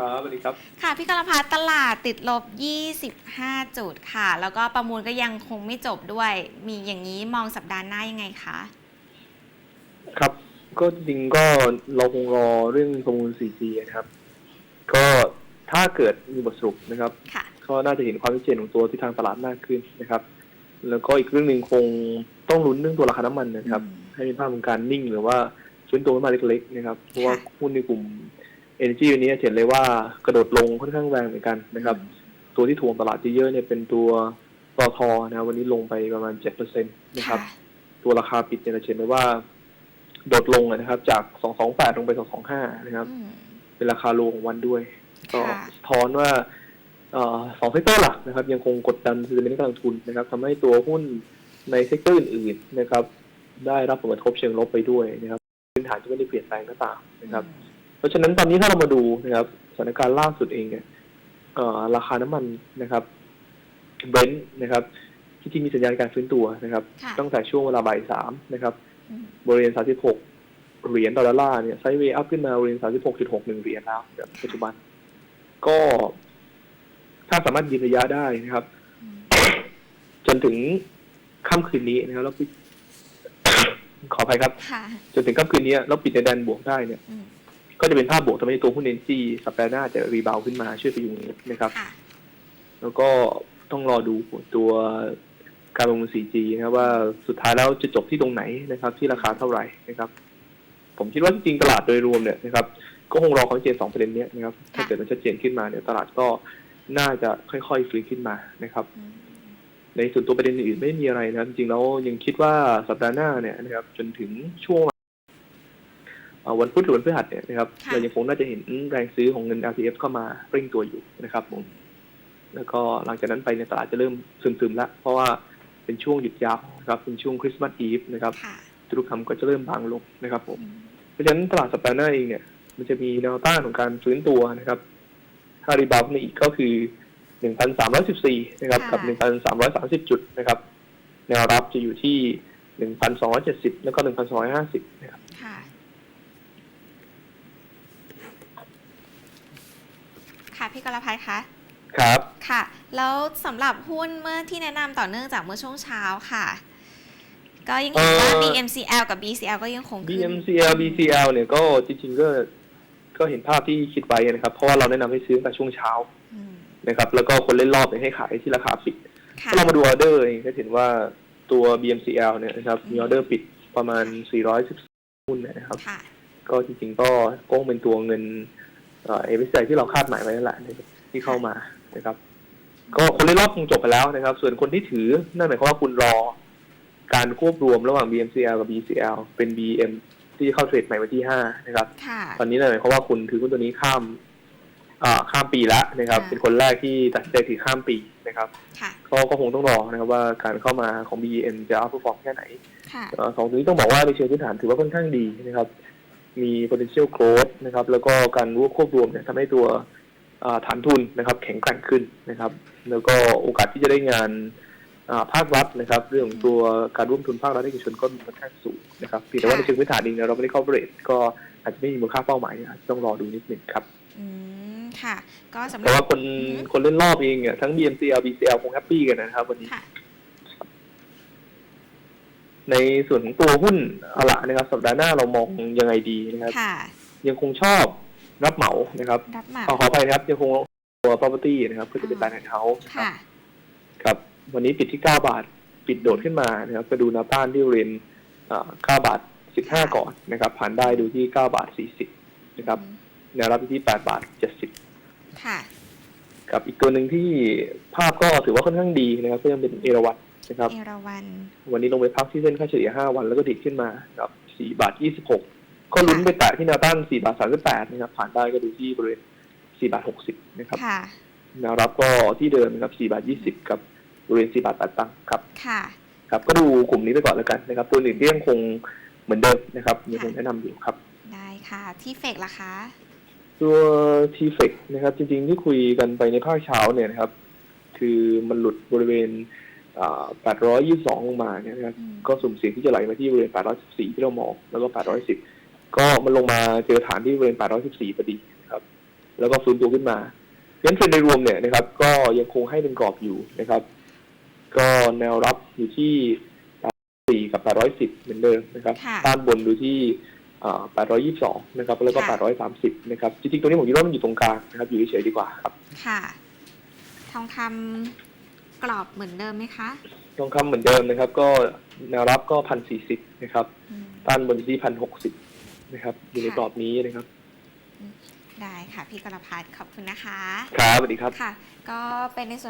ครับสวัสดีครับ ค่ะพี่กรพัฒน์ตลาดติดลบ 25 จุดค่ะ แล้วก็ประมูลก็ยังคงไม่จบด้วย มีอย่างนี้มองสัปดาห์หน้ายังไงคะ ครับ ก็จริงๆก็เราคงรอเรื่องประมูล 4G นะครับ ก็ถ้าเกิดมีบทสรุปนะครับค่ะก็น่าจะเห็นความชัดเจนของตัวที่ทางตลาดมากขึ้นนะครับ แล้วก็อีกเรื่องหนึ่งคงต้องลุ้นเรื่องตัวราคาน้ำมันนะครับอืมให้มีภาพของการนิ่งหรือว่าฟื้นตัวขึ้นมาเล็กๆนะครับ เพราะว่าค่ะหุ้นในกลุ่ม Energy วันนี้จะเห็นเลยว่ากระโดดลงค่อนข้างแรงเหมือนกันนะครับ ตัวที่ถ่วงตลาดเยอะๆเนี่ยเป็นตัวปตทนะครับวันนี้ลงไปประมาณ7%นะครับค่ะตัวราคาปิดเนี่ยเราจะเห็นได้ว่า โดดลงนะครับ จาก228ลงไป225นะครับอืมเป็นราคาโลของวันด้วย ก็ค่ะสะท้อนว่าเอ่อสองเซกเตอร์หลักนะครับ ยังคงกดดันซื้อเป็นการลงทุนนะครับทำให้ตัวหุ้นในเซกเตอร์อื่นๆนะครับ ได้รับผลกระทบเชิงลบไปด้วยนะครับพื้นฐานจะไม่ได้เปลี่ยนแปลงก็ตามนะครับ เพราะฉะนั้นตอนนี้ถ้าเรามาดูนะครับสถานการณ์ล่าสุดเองเนี่ยเอ่อราคาน้ำมันนะครับเบรนท์นะครับ ที่จริงมีสัญญาณการฟื้นตัวนะครับค่ะตั้งแต่ช่วงเวลาบ่ายสามนะครับอืมบริเวณ36เหรียญต่อดอลลาร์เนี่ยไซด์เวย์อัพขึ้นมาบริเวณ36.61เหรียญแล้วนะครับปัจจุบัน ก็ถ้าสามารถยืนระยะได้นะครับอืมจนถึงค่ำคืนนี้นะครับแล้วปิดขออภัยครับค่ะจนถึงค่ำคืนนี้แล้วปิดในแดนบวกได้เนี่ยอืม ก็จะเป็นภาพบวกทำให้ตัวหุ้นเอ็นจีสัปดาห์หน้าจะรีบาวขึ้นมาช่วยพยุงนะครับค่ะแล้วก็ต้องรอดูตัวการประมูล 4G นะครับว่าสุดท้ายแล้วจะจบที่ตรงไหนนะครับ ที่ราคาเท่าไหร่นะครับ ผมคิดว่าจริงๆตลาดโดยรวมเนี่ยนะครับ ก็คงรอความชัดเจนสองประเด็นเนี้ยนะครับ ถ้าเกิดมันชัดเจนขึ้นมาเนี่ยตลาดก็น่าจะค่อยๆฟื้นขึ้นมานะครับอืมในส่วนตัวประเด็นอื่นๆไม่มีอะไรนะครับ จริงๆแล้วยังคิดว่าสัปดาห์หน้าเนี่ยนะครับ จนถึงช่วงเอ่อ วันพุธหรือวันพฤหัสเนี่ยนะครับค่ะเรายังคงน่าจะเห็นแรงซื้อของเงิน LTF เข้ามาเร่งตัวอยู่นะครับผมแล้วก็หลังจากนั้นไปในยตลาดจะเริ่มซึมๆแล้วเพราะว่าเป็นช่วงหยุดยาวนะครับเป็นช่วงคริสต์มาสอีฟนะครับค่ะธุรกรรมก็จะเริ่มบางลงนะครับผมอืมเพราะฉะนั้นตลาดสัปดาห์หน้าเองเนี่ย มันจะมีแนวต้านของการฟื้นตัวนะครับถ้ารีบาวขึ้นมาอีกก็คือ1,314นะครับกับ1,330จุดนะครับ แนวรับจะอยู่ที่1,270แล้วก็1,250นะครับค่ะค่ะ พี่กรพัฒน์คะครับค่ะ แล้วสำหรับหุ้นเมื่อที่แนะนำต่อเนื่องจากเมื่อช่วงเช้าค่ะ ก็ยังเห็นว่าเอ่อ BMCL กับ BCL ก็ยังคงขึ้น BMCL BCL เนี่ยก็จริงๆก็ก็เห็นภาพที่คิดไว้นะครับ เพราะว่าเราแนะนำให้ซื้อตั้งแต่ช่วงเช้าอืมนะครับ แล้วก็คนเล่นรอบเนี่ยให้ขายที่ราคาปิดค่ะถ้าเรามาดูออเดอร์เองก็เห็นว่าตัว BMCL เนี่ยนะครับมีออเดอร์ปิดประมาณ 410หุ้นเนี่ยนะครับค่ะก็จริงๆก็ก็เป็นตัวเงิน เอ่อ MSCI ที่เราคาดหมายไว้นั่นแหละนะครับที่เข้ามานะครับ ก็คนเล่นรอบคงจบไปแล้วนะครับ ส่วนคนที่ถือนั่นหมายความว่าคุณรอ การควบรวมระหว่าง BMCL กับ BCL เป็น BM ที่จะเข้าเทรดใหม่วันที่5นะครับค่ะตอนนี้นั่นหมายความว่าคุณถือหุ้นตัวนี้ข้ามอ่าข้ามปีแล้วนะครับค่ะเป็นคนแรกที่ตัดสินใจถือข้ามปีนะครับค่ะก็ก็คงต้องรอนะครับว่าการเข้ามาของ BM จะเอาผู้ฟอร์มแค่ไหนค่ะเอ่อสองตัวนี้ต้องบอกว่าในเชิงพื้นฐานถือว่าค่อนข้างดีนะครับ มี potential growth นะครับ แล้วก็การรวบควบรวมเนี่ยทำให้ตัวอ่าฐานทุนนะครับ แข็งแกร่งขึ้นนะครับ แล้วก็โอกาสที่จะได้งานอ่าภาครัฐนะครับ เรื่องของตัวการร่วมทุนภาครัฐเอกชนก็มีค่อนข้างสูงนะครับเพียงแต่ว่าในเชิงพื้นฐานเองเนี่ยเราไม่ได้เข้าเรทก็อาจจะไม่มีมูลค่าเป้าหมายอาจจะต้องรอดูนิดหนึ่งครับอืมค่ะ ก็สำหแต่รับว่าคนอือฮึคนเล่นรอบเองเนี่ยทั้ง BMCL BCL คงแฮปปี้กันนะครับวันนี้ค่ะ ในส่วนของตัวหุ้นเอาละนะครับ สัปดาห์หน้าเรามองยังไงดีนะครับ ค่ะ ยังคงชอบรับเหมานะครับรับหมากขอขอไปนะครับ ยังคงตัว property นะครับเพื่อจะเป็นการแห่งเขาครับ ค่ะ ครับ วันนี้ปิดที่ 9 บาท ปิดโดดขึ้นมานะครับไปดูแนวต้านที่บริเวณอ่า9บาท 15 ก่อนนะครับ ผ่านได้ดูที่ 9 บาท 40 นะครับแนวรับอยู่ที่ 8 บาท 70ค่ะ ครับอีกตัวหนึ่งที่ภาพก็ถือว่าค่อนข้างดีนะครับ ก็ยังเป็นเอราวัต นะครับ เอราวัน วันนี้ลงไปพักที่เส้นค่าเฉลี่ย 5 วันแล้วก็ดิดขึ้นมาครับ4บาท 26 ก็ลุ้นไปแตะที่แนวต้าน4บาท 38 นะครับ ผ่านได้ก็ดูที่บริเวณ4บาท 60 นะครับค่ะแนวรับก็ที่เดิมนะครับ4บาท 20 กับบริเวณ4บาท8ตังค์ครับ ค่ะ ครับ ก็ดูกลุ่มนี้ไปก่อนแล้วกันนะครับ ตัวอื่นก็ยังคงเหมือนเดิมนะครับยังคงแนะนำอยู่ครับ ได้ค่ะ ที่เฟกล่ะคะ ตัว t f e c นะครับ จริงๆที่คุยกันไปในภาคเช้าเนี่ยนะครับ คือมันหลุดบริเวณอ่า 822 ลงมาเนี่ยนะครับอืมก็สุ่มเสี่ยงที่จะไหลมาที่บริเวณ 814 ที่เรามอง แล้วก็ 810 ก็มันลงมาเจอฐานที่บริเวณ 814พอดีนะครับวแล้วก็ฟื้นตัวขึ้นมาเพราะฉะนั้นเทรนด์โดยรวมเนี่ยนะครับ ก็ยังคงให้เป็นกรอบอยู่นะครับ ก็แนวรับอยู่ที่ 4 กับ 810 เหมือนเดิมนะครับค่ะต้านบนอยู่ที่อ่า822 นะครับ แล้วก็ค่ะ830 นะครับ จริงๆ ตัวนี้ผมคิดว่ามันอยู่ตรงกลางนะครับ อยู่เฉยๆดีกว่าครับ ค่ะ ทองคำ กรอบเหมือนเดิมไหมคะ ทองคำเหมือนเดิมนะครับ ก็แนวรับก็1,040นะครับ อืม ต้านบนอยู่ที่1,060นะครับ อยู่ในกรอบนี้นะครับ ได้ค่ะ พี่กรพัฒน์ขอบคุณนะคะ ครับสวัสดีครับ ค่ะ ก็เป็นในส่วน